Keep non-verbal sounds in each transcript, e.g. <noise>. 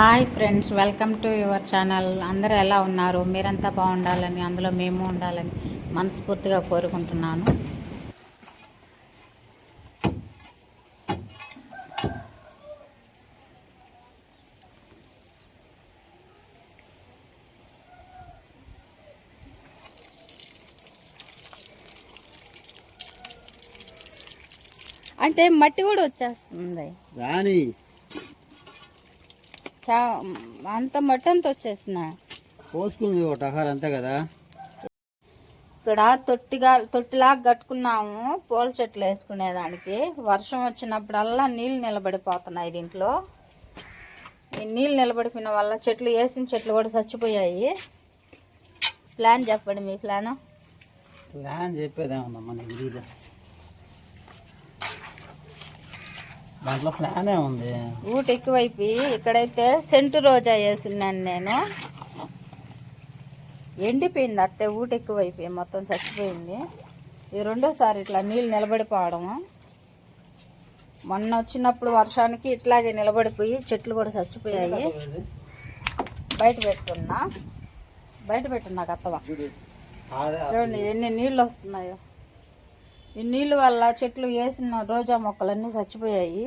Hi friends welcome to your channel. అందరూ ఎలా ఉన్నారు? మీరంతా బాగుండాలని అందులో మేము ఉండాలని మనస్ఫూర్తిగా కోరుకుంటున్నాను. అంటే మట్టి కూడా వచ్చేస్తుంది. రాని చా అంత అంతా వచ్చేసిన పోసుకుంది అంతే కదా. ఇక్కడ తొట్టిగా తొట్టిలాగా కట్టుకున్నాము పూల చెట్లు వేసుకునేదానికి. వర్షం వచ్చినప్పుడల్లా నీళ్ళు నిలబడిపోతున్నాయి దీంట్లో. ఈ నీళ్ళు నిలబడిపోయిన వల్ల చెట్లు వేసిన చెట్లు కూడా చచ్చిపోయాయి. ప్లాన్ చెప్పండి మీ ప్లాన్. ప్లాన్ చెప్పేదేమన్నా మనకి ఇది దాంట్లో ప్లానే ఉంది. ఊట ఎక్కువైపోయి ఇక్కడైతే సెంటు రోజా వేసున్నాను నేను. ఎండిపోయింది అట్టే ఊట ఎక్కువైపోయి మొత్తం చచ్చిపోయింది. ఇది రెండోసారి ఇట్లా నీళ్ళు నిలబడిపోవడము మొన్న వచ్చినప్పుడు వర్షానికి ఇట్లాగే నిలబడిపోయి చెట్లు కూడా చచ్చిపోయాయి. బయట పెట్టుకున్నా. బయట పెట్టున్నా కత్తవా చూడండి ఎన్ని నీళ్ళు వస్తున్నాయో. ఈ నీళ్ళు వల్ల చెట్లు వేసిన రోజా మొక్కలన్నీ చచ్చిపోయాయి.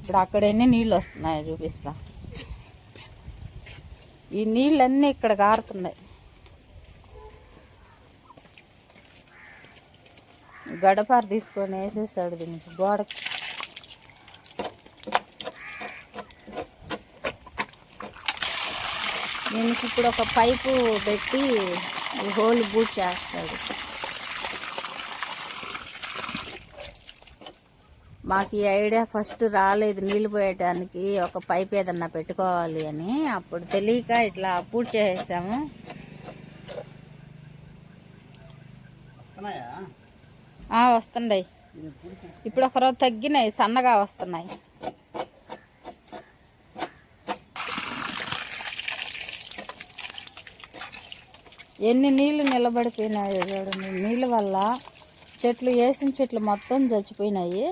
ఇప్పుడు అక్కడ ఎన్ని నీళ్ళు వస్తున్నాయి చూపిస్తా. ఈ నీళ్ళన్నీ ఇక్కడ కారుతున్నాయి. గడపార తీసుకొని వేసేసాడు దీనికి గోడకి. దీనికి ఇప్పుడు ఒక పైపు పెట్టి హోల్ బూట్ చేస్తాడు. మాకు ఈ ఐడియా ఫస్ట్ రాలేదు నీళ్ళు పోయటానికి ఒక పైప్ ఏదన్నా పెట్టుకోవాలి అని. అప్పుడు తెలియక ఇట్లా పూర్తి చేసేసాము. ఆ, వస్తున్నాయి. ఇప్పుడు ఒకరోజు తగ్గినాయి సన్నగా వస్తున్నాయి. ఎన్ని నీళ్ళు నిలబడిపోయినాయో చూడండి నీళ్ళ వల్ల చెట్లు వేసిన చెట్లు మొత్తం చచ్చిపోయినాయి.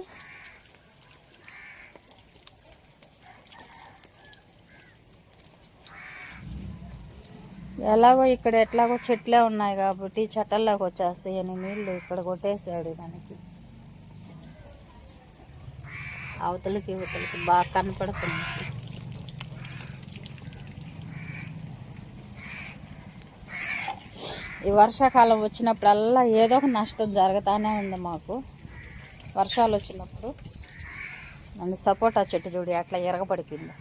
ఎలాగో ఇక్కడ ఎట్లాగో చెట్లే ఉన్నాయి కాబట్టి చెట్టల్లోకి వచ్చేస్తాయి అని నీళ్ళు ఇక్కడ కొట్టేశాడు దానికి అవతలకి ఇవతలకి బాగా కనపడుతుంది ఈ వర్షాకాలం వచ్చినప్పుడల్లా ఏదో ఒక నష్టం జరుగుతానే ఉంది మాకు. వర్షాలు వచ్చినప్పుడు నన్ను సపోటా చెట్టు చూడి అట్లా ఎరగబడిపోయింది.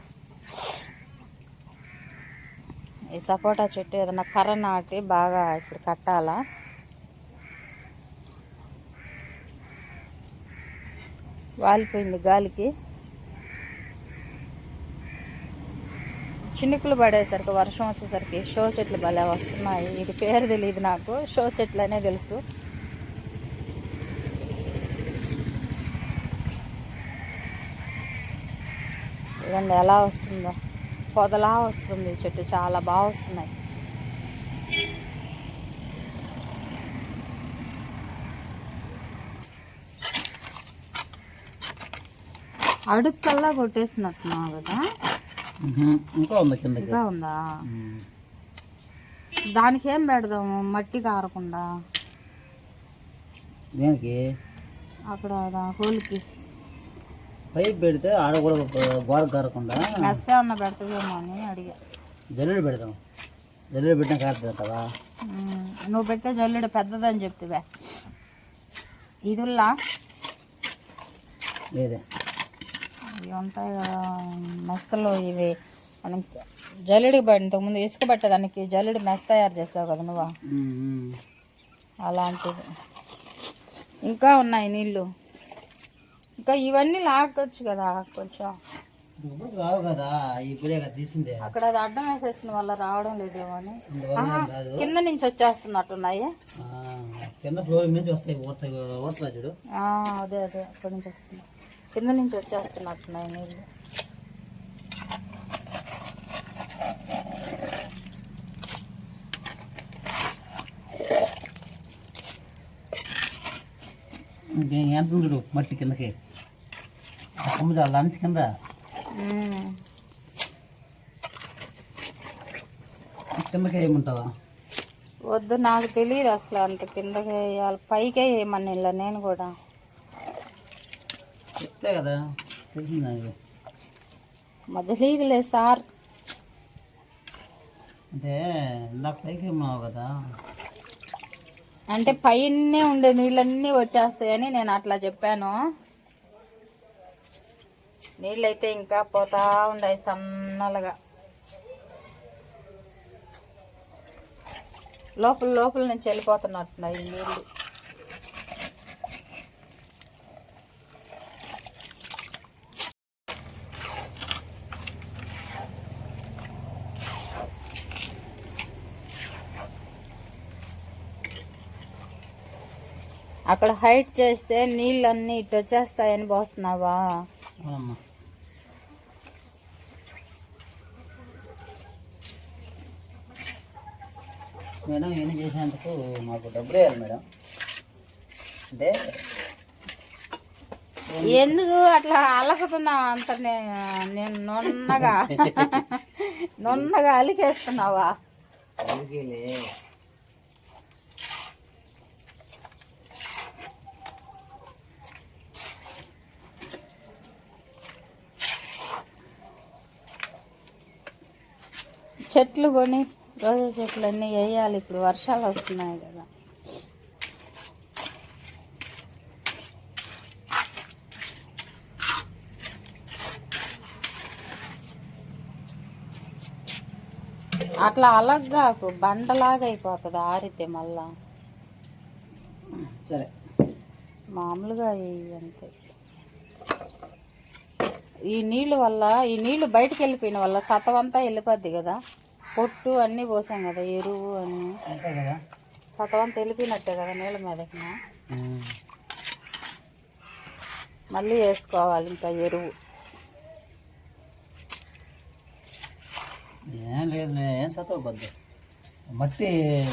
ఈ సపోటా చెట్టు ఏదైనా కర్ర నాటి బాగా ఇప్పుడు కట్టాలా? వాలిపోయింది గాలికి. చినుకులు పడేసరికి వర్షం వచ్చేసరికి షో చెట్లు భలే వస్తున్నాయి. ఇది పేరు తెలియదు నాకు. షో చెట్లు అనే తెలుసు. ఇదండి ఎలా వస్తుందో. పొదలా వస్తుంది. చెట్టు చాలా బాగా వస్తున్నాయి. అడుక్కల్లా కొట్టేసినట్టున్నావు కదా. ఇంకా ఉంది కిందకి? ఇంకా ఉందా. దానికి ఏం పెడదాము? మట్టి కారకుండా. దేనికి? అక్కడ హోల్కి. పైప్ పెడితే ఆడ కూడా గోడ కారకుండా. మెస్ ఏమన్నా పెడతావేమో అని అడిగా. జల్లెడ పెడదాం. జల్లెడ పెట్టినా కారుతుంది కదా. నువ్వు పెట్టే జల్లుడు పెద్దదని చెప్తివే ఇదిల్లా? లేదే. ఇవి ఉంటాయి కదా మెస్సలు ఇవి. మనం జల్లుడికి పడి ఇంతకుముందు ఇసుక పట్టేదానికి జల్లుడి మెస్ తయారు చేసావు కదా నువ్వు. అలాంటివి ఇంకా ఉన్నాయి నీళ్ళు. ఇంకా ఇవన్నీ లాగొచ్చు కదా కొంచెం. ఇప్పుడు రావు కదా ఇప్పుడే కదా తీసిందే. అక్కడ అది అడ్డం వేసేసిన వల్ల రావడం లేదేమో అని. కాదు నుంచి వచ్చేస్తున్నట్టున్నాయి. కింద ఫ్లోర్ నుంచి వస్తాయి చూడు. అదే అదే అక్కడి నుంచి వస్తున్నాయి. కింద నుంచి వచ్చేస్తున్నట్టున్నాయి నీళ్ళు. ఎంత ఉంది చూడు మట్టి కిందకి? లంచ్ కింద. కిందకి వేయమంటావా వద్దు నాకు తెలియదు అసలు అంత కిందకి వేయాలి. పైకే వేయమని నేను కూడా. చెప్తే కదా తెలిసింది నాకు తెలియదులే సార్. అంటే ఇందాక పైకి ఉన్నావు కదా? అంటే పైనే ఉండే నీళ్ళన్నీ వచ్చేస్తాయని నేను అట్లా చెప్పాను. నీళ్ళైతే ఇంకా పోతా ఉండాయి సన్నలుగా లోపల లోపల నుంచి వెళ్ళిపోతున్నట్టున్నాయి నీళ్ళు. అక్కడ హైట్ చేస్తే నీళ్ళన్నీ ఇటు వచ్చేస్తాయని పోస్తున్నావా? మేడం ఏం చేసినందుకు మాకు డబ్బులు వేయాలి మేడం. అంటే ఎందుకు అట్లా అలకుతున్నావు అంత నేను నున్నగా? <laughs> నున్నగా అలికేస్తున్నావా? చెట్లు కొని రోజా చెట్లు అన్నీ వేయాలి. ఇప్పుడు వర్షాలు వస్తున్నాయి కదా. అట్లా అలగ్గాకు బండలాగా అయిపోతుంది ఆరితే మళ్ళా. సరే. మామూలుగా అంతే. ఈ నీళ్ళు వల్ల ఈ నీళ్ళు బయటకు వెళ్ళిపోయిన వల్ల సతవంతా వెళ్ళిపోద్ది కదా. పొట్టు అన్నీ పోసాం కదా ఎరువు అన్నీ. అంతే కదా? సతవంతా వెళ్ళిపోయినట్టే కదా నీళ్ళ మీదకి. మళ్ళీ వేసుకోవాలి ఇంకా ఎరువు. ఏం లేదు ఏం సతవ పొద్దు మట్టి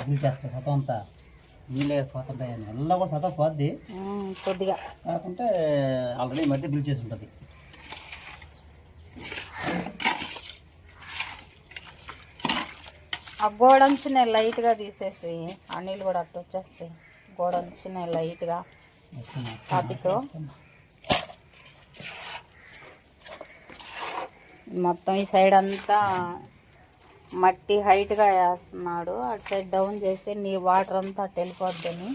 పీల్చేస్తా సతం అంతా. నీళ్ళే పోతుంటాయి నల్ల కూడా సతవ పోద్ది. కొద్దిగా. కాకుంటే ఆల్రెడీ మట్టి పీల్చేసి ఉంటుంది. ఆ గోడంచునే లైట్గా తీసేసి ఆ నీళ్ళు కూడా అట్టు వచ్చేస్తాయి. గోడంచునే లైట్గా కాపితో మొత్తం ఈ సైడ్ అంతా మట్టి హైట్గా వేస్తున్నాడు. అటు సైడ్ డౌన్ చేస్తే నీ వాటర్ అంతా అటు వెళ్ళిపోద్దని.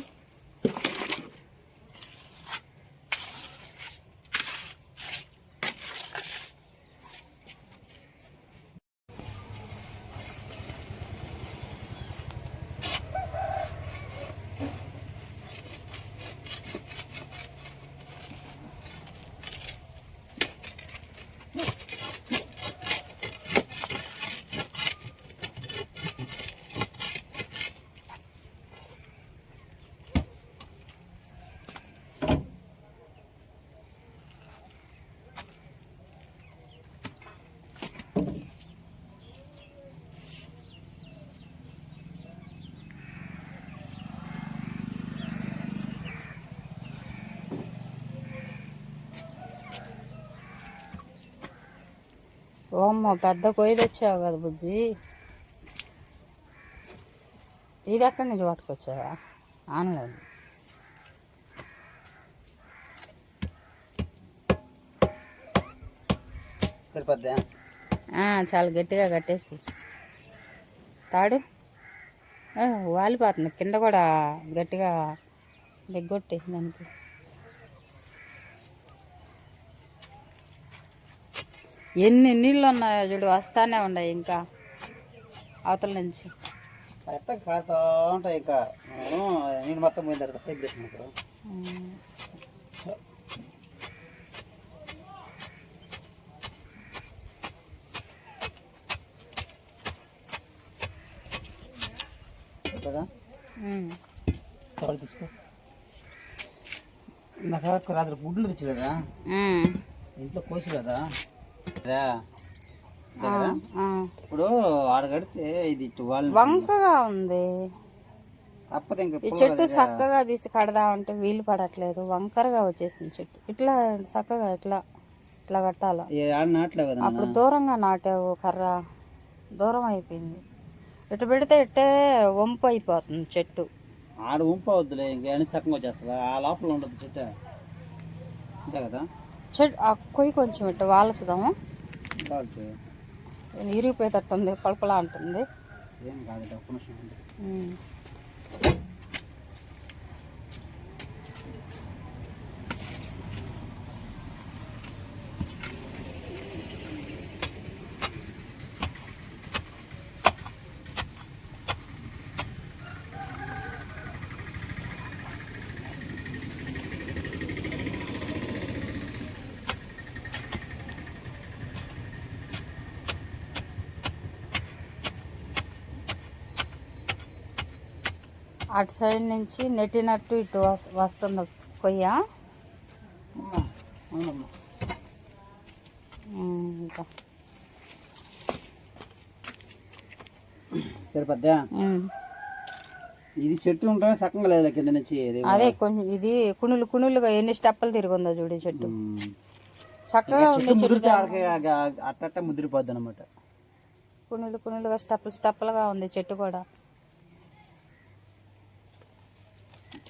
ఓమ్మ పెద్ద కొయ్యి తెచ్చావు కదా బుజ్జి. ఇది ఎక్కడి నుంచి పట్టుకొచ్చావా? ఆన్లైన్. ఆ, చాలా గట్టిగా కట్టేసి. తాడు. వాలిపోతుంది. కింద కూడా గట్టిగా బెగ్గొట్టి దానికి. ఎన్ని నీళ్ళు ఉన్నాయో చూడు వస్తానే ఉన్నాయి ఇంకా అవతల నుంచి కారుతూ ఉంటాయి ఇంకా నేను మొత్తం పోయిన తర్వాత. కదా తీసుకో ఇందాక రాత్రి గుడ్లు తెచ్చు కదా. ఇంట్లో కోసి కదా. ఇప్పుడు ఆడ కడితే ఇది వంకగా ఉంది. తప్పదు ఇంకా ఈ చెట్టు చక్కగా తీసి కడదామంటే వీలు పడట్లేదు. వంకరగా వచ్చేసింది చెట్టు. ఇట్లా చక్కగా ఇట్లా ఇట్లా కట్టాల? అప్పుడు దూరంగా నాటావు కర్ర. దూరం అయిపోయింది. ఇటు పెడితే ఇట్టే వంపు అయిపోతుంది చెట్టు. ఆడ ఉంప వద్దులే ఇంకేమైనా చక్కగా వచ్చేస్తుందా? ఆ లోపల ఉండదు చెట్టు. అంతే కదా? చెట్టు ఆ కొయ్యి కొంచెం ఇట్టు వాల్చుదాము ఇరిగిపోయేటట్టుంది పలపలా అంటుంది. ఏం కాదు అటు సైడ్ నుంచి నెట్టినట్టు ఇటు వస్- వస్తుంది కొయ్య. ఇంకా. ఇది చెట్టు ఉంటే లేదు కింద నుంచి అదే కొంచెం ఇది కునులు కునులుగా ఎన్ని స్టెప్పులు తిరుగుందో చూడు చెట్టు. చక్కగా ఉంది చెట్టు అట్ట ముదిరిపోద్ది అనమాట కునులు కునులుగా స్టెప్పులు స్టెప్పులుగా ఉంది చెట్టు కూడా.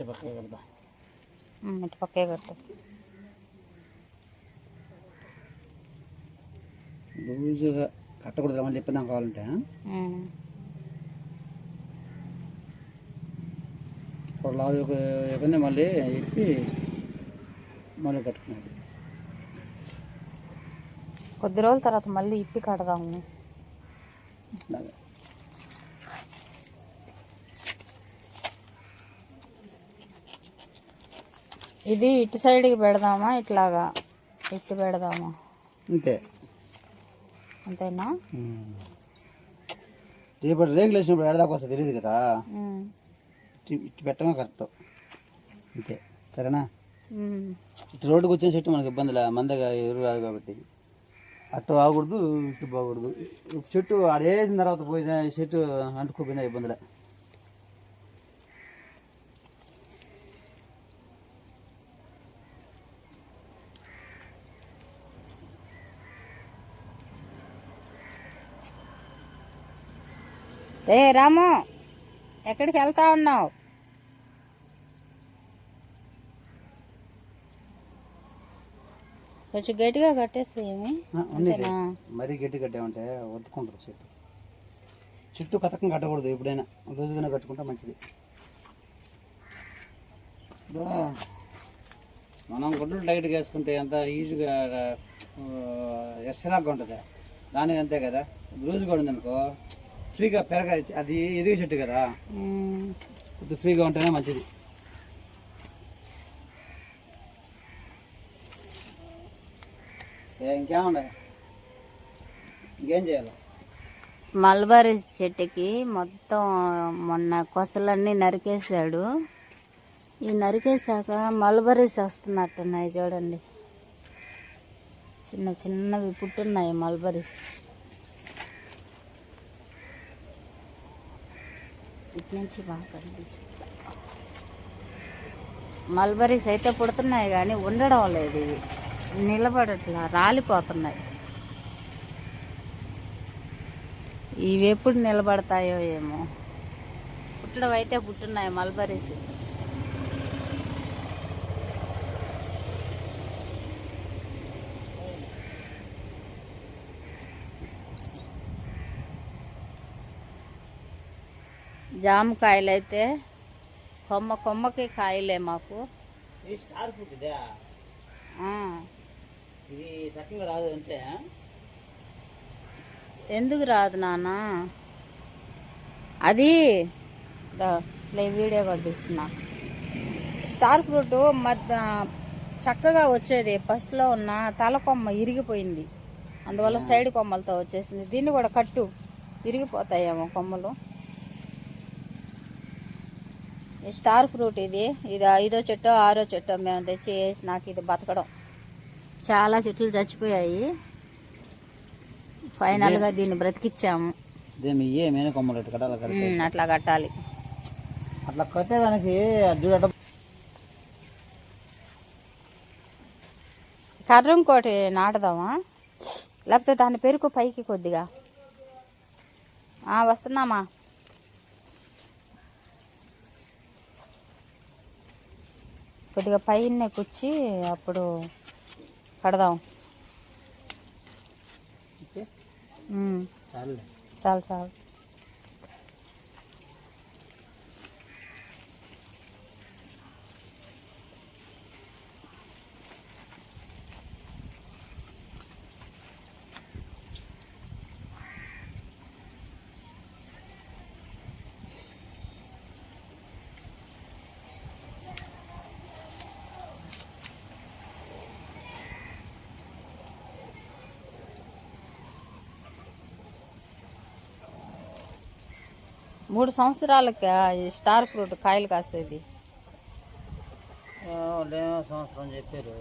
పక్కన కడదా ఉమ్, ఇటు పక్కే కట్టు లూజుగా కట్టకూడదు మళ్ళీ చెప్పినాం కావాలంటే. ఇప్పుడు లావు ఇవన్నీ మళ్ళీ ఇప్పి మళ్ళీ కట్టుకున్నాడు. కొద్ది రోజుల తర్వాత మళ్ళీ ఇప్పి కడదాము. ఇది ఇటు సైడ్కి పెడదామా? ఇట్లాగా ఇటు పెడదామా? అంతే. అంతేనా? రేపటి రేగులు వేసినప్పుడు ఎడదాకా వస్తుంది తెలియదు కదా. ఇటు పెట్టడమే కరెక్ట్. అంతే. సరేనా. ఇటు రోడ్డుకు వచ్చిన చెట్టు మనకి ఇబ్బంది లే. మందగా ఎరువు రాదు కాబట్టి. అటు బాగకూడదు ఇటు బాగకూడదు చెట్టు ఆడేసిన తర్వాత పోయిన చెట్టు అంటుకోపోయినా ఇబ్బందిలే రే రాము ఎక్కడికి వెళ్తా ఉన్నావు? కొంచెం గట్టిగా కట్టేస్తే ఏమి? మరీ గట్టి కట్టామంటే వద్దుకుంటారు చెట్టు. చెట్టు కథకం కట్టకూడదు ఎప్పుడైనా. లూజుగానే కట్టుకుంటే మంచిది. మనం గుడ్డలు టైట్గా వేసుకుంటే ఎంత ఈజీగా ఎస్సలాగా ఉంటుంది. దానికి అంతే కదా. లూజుగా ఉంది అనుకో ఫ్రీగా పెరగ అది ఎదిగే చెట్టు కదా. కొద్దిగా ఫ్రీగా ఉంటేనే మంచిది. ఏ, ఇంకేముండే ఇంకేం చేయాలి? మల్బరీ చెట్టుకి మొత్తం మొన్న కొసలన్నీ నరికేసాడు ఈ నరికేసాక మల్బరీస్ వస్తున్నట్టున్నాయి చూడండి. చిన్న చిన్నవి పుట్టున్నాయి మల్బరీస్. ఇటు నుంచి బాగా కనిపించు మల్బరీస్ అయితే పుడుతున్నాయి కానీ ఉండడం లేదు. ఇవి నిలబడట్లా రాలిపోతున్నాయి. ఇవి ఎప్పుడు నిలబడతాయో ఏమో. పుట్టడం అయితే పుట్టున్నాయి మల్బరీస్. జామకాయలు అయితే కొమ్మ కొమ్మకి కాయలే మాకు. ఇది స్టార్ ఫ్రూట్ ఇదే? ఆ, ఇది చక్కగా రాదు అంతే ఎందుకు రాదు నాన్న? అది వీడియో కొట్టిస్తున్నా స్టార్ ఫ్రూట్ మధ్య చక్కగా వచ్చేది. ఫస్ట్లో ఉన్న తల కొమ్మ ఇరిగిపోయింది. అందువల్ల సైడ్ కొమ్మలతో వచ్చేసింది. దీన్ని కూడా కట్టు. ఇరిగిపోతాయేమో కొమ్మలు ఈ స్టార్ ఫ్రూట్ ఇది. ఇది ఐదో చెట్టో ఆరో చెట్టో మేము తెచ్చి వేసి నాకు ఇది బతకడం. చాలా చెట్లు చచ్చిపోయాయి. ఫైనల్గా దీన్ని బ్రతికిచ్చాము. అట్లా కట్టాలి అట్లా కట్టేదానికి కర్ర ఇంకోటి నాటుదామా? లేకపోతే దాని పెరుగు పైకి కొద్దిగా. వస్తున్నామా? కొద్దిగా పైన కూర్చి అప్పుడు కడదాం. చాలు చాలు. మూడు సంవత్సరాలకి ఈ స్టార్ ఫ్రూట్ కాయలు కాసేది. సంవత్సరం చెప్పారు.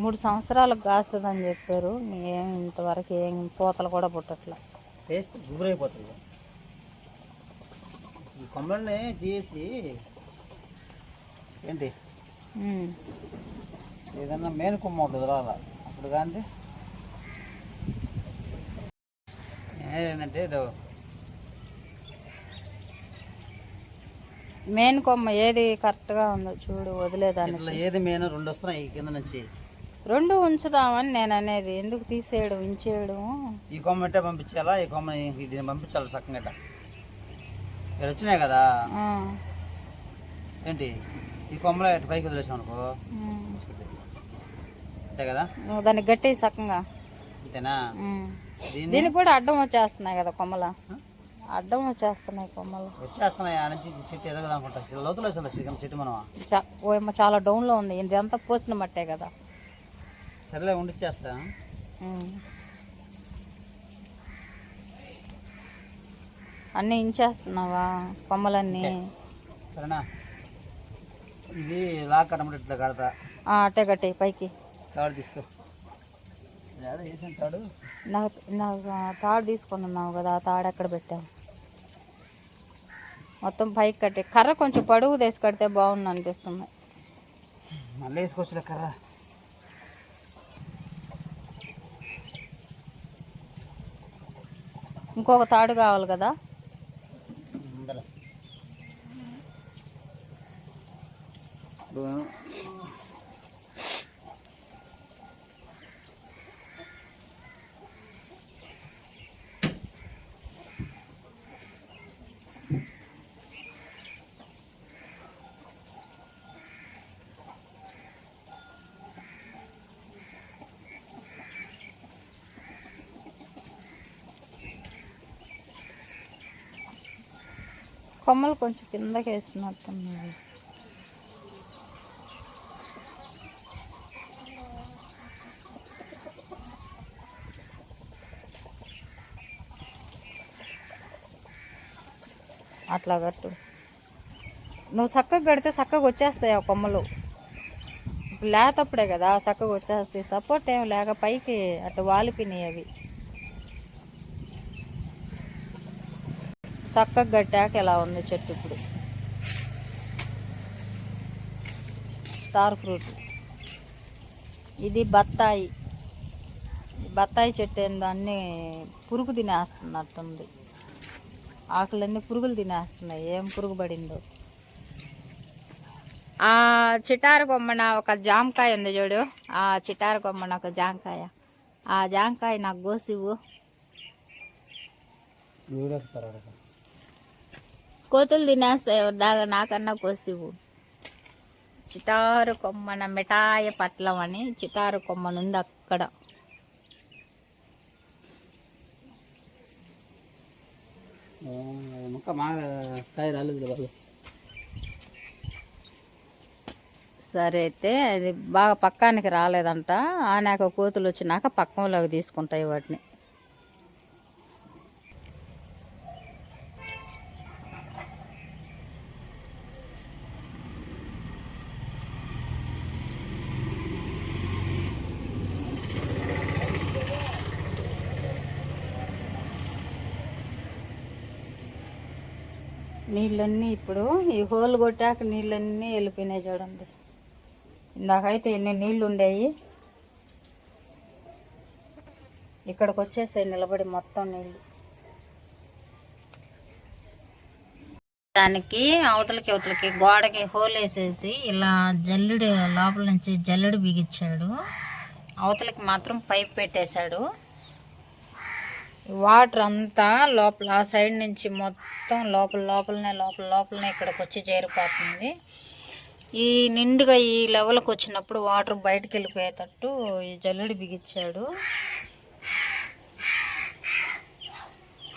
మూడు సంవత్సరాలకు కాస్తుందని చెప్పారు. ఏం ఇంతవరకు ఏం పూతలు కూడా పుట్టట్లా. వేస్తే గుబురైపోతుంది ఈ కొమ్మల్ని తీసి ఏంటి. ఏదన్నా మేను కొమ్మ ఉంటుంది రాలా అప్పుడు కానీ ఏంటంటే ఇదో మెయిన్ కొమ్మ ఏది కరెక్ట్గా ఉందో చూడు వదిలేదాన్ని. ఇట్లా ఏది మేను రెండు వస్తున్నాయి ఈ కింద నుంచి. రెండు ఉంచుదామని నేను అనేది. ఎందుకు తీసేయడం ఉంచేయడం? ఈ కొమ్మ అంటే పంపించాలా? ఈ కొమ్మ ఇది పంపించాలి చక్కగా ఇట్లా. ఇక్కడ వచ్చినాయి కదా? ఆ, ఏంటి? ఈ కొమ్మలో ఇటు పైకి వదిలేసాం అనుకో. ఉమ్. వస్తుంది అంతే కదా? నువ్వు దాన్ని గట్టి సక్కంగా అంతేనా? ఉమ్. దీనికి కూడా అడ్డం వచ్చేస్తున్నాయి కదా కొమ్మల. అడ్డం వచ్చేస్తున్నాయి కొమ్మలు. వచ్చేస్తున్నాయి నుంచి చెట్టు ఎదగదు అనుకుంటా లోతులో అసలు చికెన్ చెట్టు మనం? చాలా డౌన్లో ఉంది. ఇదంతా పోసిన మట్టే కదా. సరేలే ఉండిచ్చేస్తా. అన్నీ ఇంచేస్తున్నావా కొమ్మలన్నీ? సరేనా? ఇది లాక్ కట్టమంటే ఇట్లా కడతా. ఆ, అట్టే కట్టే పైకి. తాడు తీసుకో? నాకు నాకు తాడు తీసుకొని ఉన్నావు కదా ఆ తాడు ఎక్కడ పెట్టావు? మొత్తం పైకి కట్టి కర్ర కొంచెం పడుగు తీసి కడితే బాగుంది అనిపిస్తుంది. మళ్ళీ వేసుకోవచ్చులే కర్ర. ఇంకొక తాడు కావాలి కదా ముందర. ఇప్పుడు కొమ్మలు కొంచెం కిందకి వేసినట్టున్నాయి. అట్లా కట్టు. నువ్వు చక్కగా కడితే చక్కగా వచ్చేస్తాయి ఆ కొమ్మలు. ఇప్పుడు లేతప్పుడే కదా చక్కగా వచ్చేస్తాయి. సపోర్ట్ ఏం లేక పైకి అటు వాలిపోయినాయి అవి. చక్కగా కట్టాక ఎలా ఉంది చెట్టు ఇప్పుడు? Star fruit. ఇది బత్తాయి. బత్తాయి చెట్టు దాన్ని పురుగు తినేస్తున్నట్టుంది. ఆకులన్నీ పురుగులు తినేస్తున్నాయి. ఏం పురుగు పడిందో ఆ చిటారు కొమ్మన ఒక జామకాయ ఉంది చూడు. ఆ చిటారు కొమ్మన ఒక జామకాయ. ఆ జామకాయ నాకు కోసివు కోతులు తినేస్తాయి దాకా నాకన్నా కోసివు. చిటారు కొమ్మన మిఠాయి పట్లం అని చిటారు కొమ్మనుంది అక్కడ. సరే అయితే అది బాగా పక్కానికి రాలేదంట. ఆనాక కోతులు వచ్చినాక పక్కంలోకి తీసుకుంటాయి వాటిని. నీళ్ళన్నీ ఇప్పుడు ఈ హోల్ కొట్టాక నీళ్ళన్నీ వెళ్ళిపోయినాయి చూడండి. ఇందాకైతే ఎన్ని నీళ్ళు ఉండేవి ఇక్కడికి వచ్చేసాయి నిలబడి మొత్తం నీళ్ళు. దానికి అవతలకి అవతలకి గోడకి హోల్ వేసేసి ఇలా జల్లుడు లోపల నుంచి జల్లుడు బిగించాడు. అవతలకి మాత్రం పైప్ పెట్టేశాడు. వాటర్ అంతా లోపల ఆ సైడ్ నుంచి మొత్తం లోపల లోపలనే లోపల లోపలనే ఇక్కడికి వచ్చి చేరిపోతుంది. ఈ నిండుగా ఈ లెవెల్కి వచ్చినప్పుడు వాటర్ బయటకు వెళ్ళిపోయేటట్టు ఈ జల్లుడు బిగించాడు.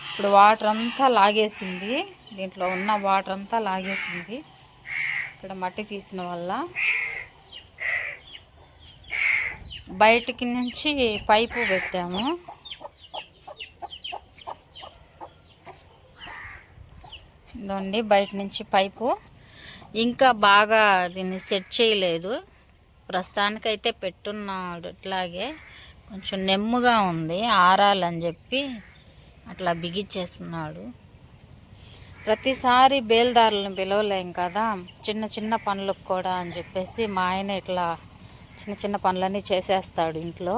ఇప్పుడు వాటర్ అంతా లాగేసింది. దీంట్లో ఉన్న వాటర్ అంతా లాగేసింది. ఇక్కడ మట్టి తీసిన వల్ల బయటికి నుంచి పైపు పెట్టాము. ఇదండి బయట నుంచి పైపు. ఇంకా బాగా దీన్ని సెట్ చేయలేదు. ప్రస్తుతానికైతే పెట్టున్నాడు ఇట్లాగే కొంచెం నెమ్ముగా ఉంది ఆరాలని చెప్పి అట్లా బిగిచ్చేస్తున్నాడు. ప్రతిసారి బేల్దారులను పిలవలేం కదా చిన్న చిన్న పనులకు కూడా అని చెప్పేసి మా ఆయన ఇట్లా చిన్న చిన్న పనులన్నీ చేసేస్తాడు ఇంట్లో.